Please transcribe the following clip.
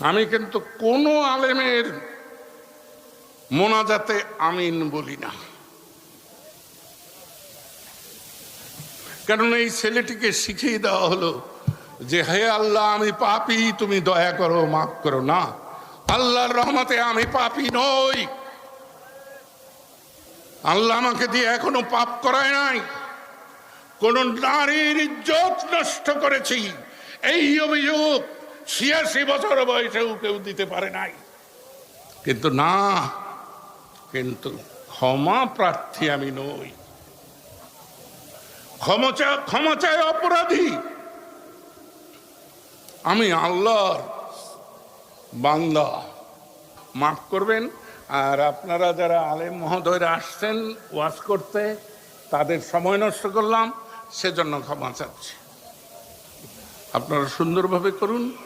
আমি কিন্তু কোনো আলেমের মোনাজাতে আমিন বলি না। কারণ এই ছেলেটিকে শিখিয়ে দেওয়া হলো যে, হে আল্লাহ, আমি পাপি, তুমি দয়া করো, মাফ করো। না, আল্লাহর রহমতে আমি পাপি নই। আল্লাহ আমাকে দিয়ে এখনও পাপ করায় নাই। কোন নারীর ইজ্জত নষ্ট করেছি। এই অভিযোগ ছিয়াশি বছর বয়সেও কেউ দিতে পারে নাই। কিন্তু না, কিন্তু ক্ষমা প্রার্থী আমি নই। ক্ষমা চা- ক্ষমা চায় অপরাধী। আমি আল্লাহর বান্দা। মাফ করবেন, আর আপনারা যারা আলেম মহোদয়রা আসছেন ওয়াজ করতে, তাদের সময় নষ্ট করলাম, সেজন্য ক্ষমা চাচ্ছি। আপনারা সুন্দরভাবে করুন।